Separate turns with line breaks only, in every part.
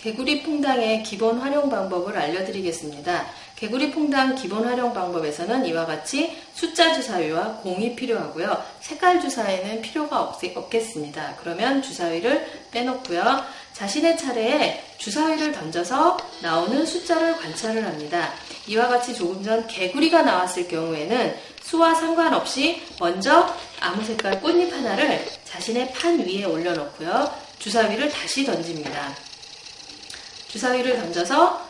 개구리 퐁당의 기본 활용 방법을 알려드리겠습니다. 개구리 퐁당 기본 활용 방법에서는 이와 같이 숫자 주사위와 공이 필요하고요. 색깔 주사위는 필요가 없, 겠습니다 그러면 주사위를 빼놓고요. 자신의 차례에 주사위를 던져서 나오는 숫자를 관찰을 합니다. 이와 같이 조금 전 개구리가 나왔을 경우에는 수와 상관없이 먼저 아무 색깔 꽃잎 하나를 자신의 판 위에 올려놓고요. 주사위를 다시 던집니다. 주사위를 던져서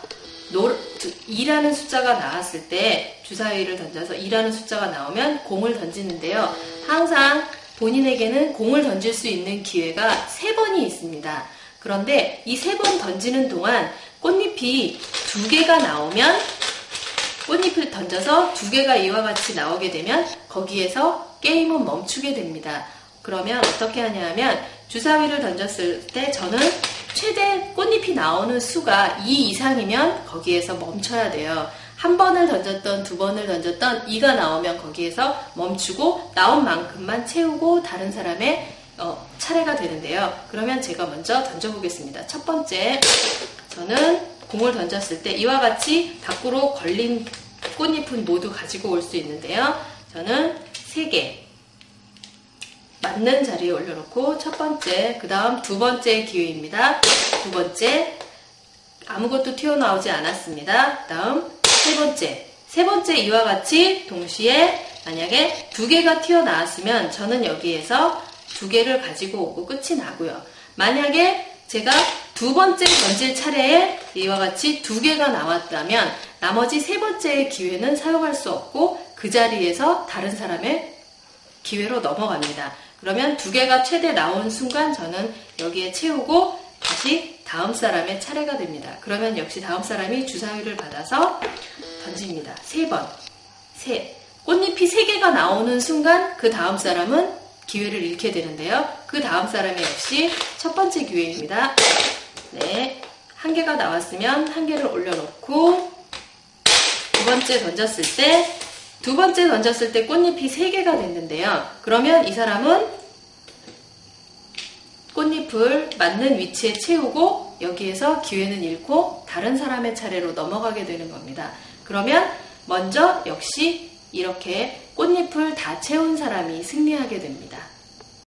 2라는 숫자가 나왔을 때 주사위를 던져서 2라는 숫자가 나오면 공을 던지는데요. 항상 본인에게는 공을 던질 수 있는 기회가 3번이 있습니다. 그런데 이 세 번 던지는 동안 꽃잎이 두 개가 나오면 꽃잎을 던져서 두 개가 이와 같이 나오게 되면 거기에서 게임은 멈추게 됩니다. 그러면 어떻게 하냐 하면 주사위를 던졌을 때 저는 최대 꽃잎이 나오는 수가 2 이상이면 거기에서 멈춰야 돼요. 한 번을 던졌던 두 번을 던졌던 2가 나오면 거기에서 멈추고 나온 만큼만 채우고 다른 사람의 어, 차례가 되는데요. 그러면 제가 먼저 던져보겠습니다. 첫 번째, 저는 공을 던졌을 때 이와 같이 밖으로 걸린 꽃잎은 모두 가지고 올 수 있는데요. 저는 3개, 맞는 자리에 올려놓고 첫 번째, 그 다음 두 번째 기회입니다. 두 번째, 아무것도 튀어나오지 않았습니다. 다음 세 번째, 세 번째 이와 같이 동시에 만약에 두 개가 튀어나왔으면 저는 여기에서 두 개를 가지고 오고 끝이 나고요. 만약에 제가 두 번째 던질 차례에 이와 같이 두 개가 나왔다면 나머지 세 번째의 기회는 사용할 수 없고 그 자리에서 다른 사람의 기회로 넘어갑니다. 그러면 두 개가 최대 나온 순간 저는 여기에 채우고 다시 다음 사람의 차례가 됩니다. 그러면 역시 다음 사람이 주사위를 받아서 던집니다. 세 번. 세. 꽃잎이 세 개가 나오는 순간 그 다음 사람은 기회를 잃게 되는데요. 그 다음 사람이 역시 첫 번째 기회입니다. 네. 한 개가 나왔으면 한 개를 올려놓고 두 번째 던졌을 때 두 번째 던졌을 때 꽃잎이 3개가 됐는데요. 그러면 이 사람은 꽃잎을 맞는 위치에 채우고 여기에서 기회는 잃고 다른 사람의 차례로 넘어가게 되는 겁니다. 그러면 먼저 역시 이렇게 꽃잎을 다 채운 사람이 승리하게 됩니다.